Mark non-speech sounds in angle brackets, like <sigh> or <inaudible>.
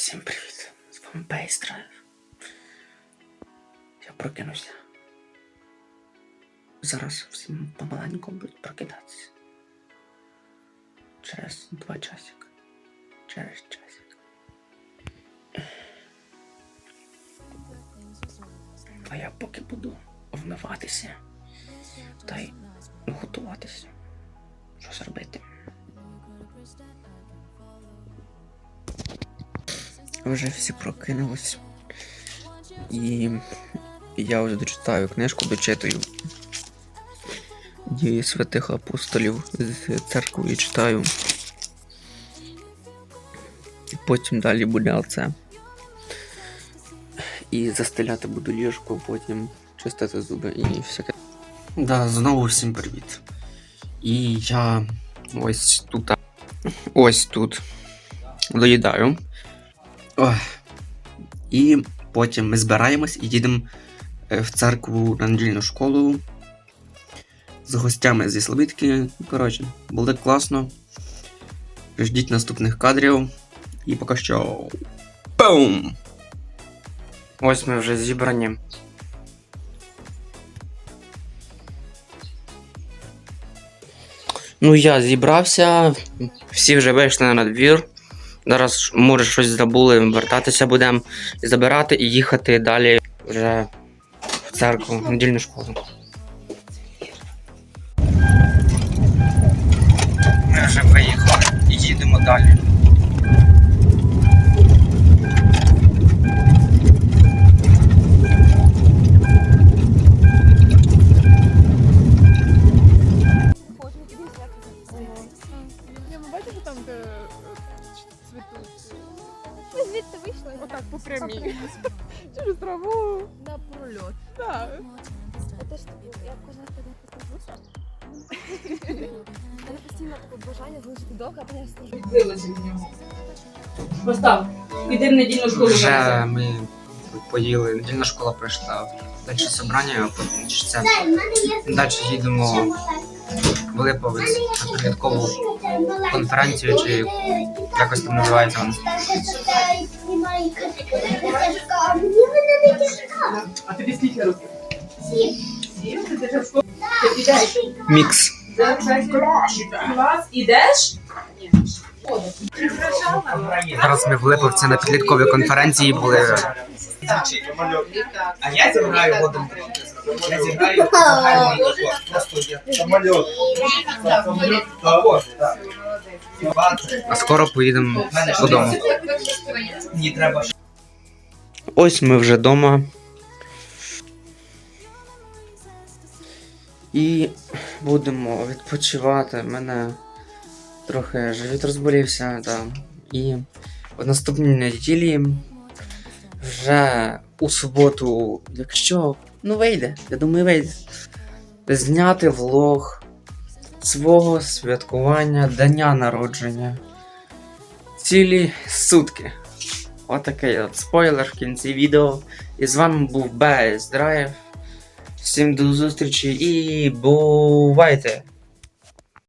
Всім привіт! З вами Бейстрайв. Я прокинувся. Зараз всім помаленьку будуть прокидатися. Через два часика. Через часик. А я поки буду вмиватися та й готуватися. Щось робити. Вже всі прокинулись. І я ось дочитаю книжку, дочитую дії святих апостолів з церкви читаю. І потім далі буде оце. І застеляти буду ліжко, потім чистити зуби і всяке. Да, знову всім привіт. І я ось тут. Ось тут доїдаю. Ох. І потім ми збираємось і їдемо е, в церкву на недільну школу з гостями зі Слобідки. Коротше, буде класно. Ждіть наступних кадрів. І поки що. Бум! Ось ми вже зібрані. Ну, я зібрався, всі вже вийшли на двір. Зараз, може, щось забули, вертатися будемо забирати і їхати далі вже в церкву, в недільну школу. Ми вже виїхали і їдемо далі. Бачите там, де е, цвітуть? Ми звідти вийшли. Отак по прямій. <laughs> Через траву. На прольот. Так. Це ж я кожен тебе покажу. Але постійно таке бажання залишити довго, а потім скажу. Вилазить в нього. Постав. Іди в недільну школу. Вже ми поїли, недільна школа пройшла далі собрання, а потім це далі їдемо в Липовець на підліткову конференцію, чи якось там називається вона. А тобі скільки років? Сім. Ти вже в школу? Ти підеш? Мікс. Клас. Ідеш? Ні. Зараз ми в Липовці на підлітковій конференції були. А я зіграю в один Я зіграю загальний просто я. Самолет. Того, так. А скоро поїдемо додому. Ось ми вже вдома. І будемо відпочивати. У мене трохи живіт розболівся, да. І в наступній неділі вже у суботу, якщо ну вийде, я думаю, вийде. Зняти влог свого святкування дня народження. Цілі сутки. Отакий от спойлер в кінці відео. І з вами був Без Драйв. Всім до зустрічі і бувайте!